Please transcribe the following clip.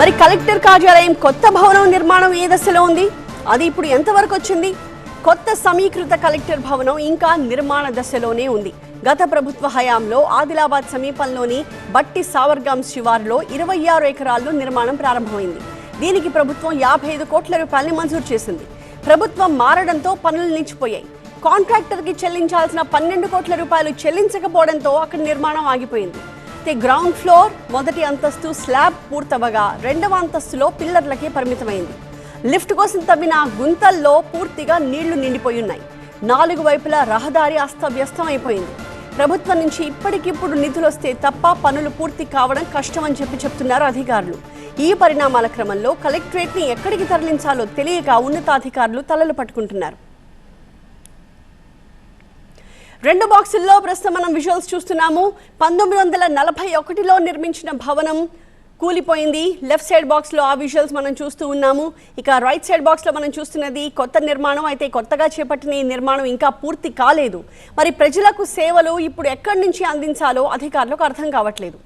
మరి కలెక్టర్ కార్యాలయం కొత్త భవనం నిర్మాణం ఏ దశలో ఉంది? అది ఇప్పుడు ఎంతవరకు వచ్చింది? కొత్త సమీకృత కలెక్టర్ భవనం ఇంకా నిర్మాణ దశలోనే ఉంది. గత ప్రభుత్వ హయాంలో ఆదిలాబాద్ సమీపంలోని బట్టి సావర్గాం శివారులో ఇరవై ఆరు ఎకరాల్లో నిర్మాణం ప్రారంభమైంది. దీనికి ప్రభుత్వం యాభై ఐదు కోట్ల రూపాయలని మంజూరు చేసింది. ప్రభుత్వం మారడంతో పనులు నిలిచిపోయాయి. కాంట్రాక్టర్కి చెల్లించాల్సిన పన్నెండు కోట్ల రూపాయలు చెల్లించకపోవడంతో అక్కడ నిర్మాణం ఆగిపోయింది. అయితే గ్రౌండ్ ఫ్లోర్ మొదటి అంతస్తు స్లాబ్ పూర్తవగా రెండవ అంతస్తులో పిల్లర్లకే పరిమితమైంది. లిఫ్ట్ కోసం తవ్విన గుంతల్లో పూర్తిగా నీళ్ళు నిండిపోయి ఉన్నాయి నాలుగు వైపులా రహదారి అస్తవ్యస్తం అయిపోయింది ప్రభుత్వం నుంచి ఇప్పటికిప్పుడు నిధులు వస్తే తప్ప పనులు పూర్తి కావడం కష్టమని చెప్పి చెప్తున్నారు అధికారులు. ఈ పరిణామాల క్రమంలో కలెక్టరేట్ని ఎక్కడికి తరలించాలో తెలియక ఉన్నతాధికారులు తలలు పట్టుకుంటున్నారు. రెండు బాక్సుల్లో ప్రస్తుతం మనం విజువల్స్ చూస్తున్నాము. పంతొమ్మిది వందల నలభై ఒకటిలో నిర్మించిన భవనం కూలిపోయింది. లెఫ్ట్ సైడ్ బాక్స్లో ఆ విజువల్స్ మనం చూస్తూ ఉన్నాము. ఇక రైట్ సైడ్ బాక్స్లో మనం చూస్తున్నది కొత్త నిర్మాణం. అయితే కొత్తగా చేపట్టిన ఈ నిర్మాణం ఇంకా పూర్తి కాలేదు. మరి ప్రజలకు సేవలు ఇప్పుడు ఎక్కడి నుంచి అందించాలో అధికారులకు అర్థం కావట్లేదు.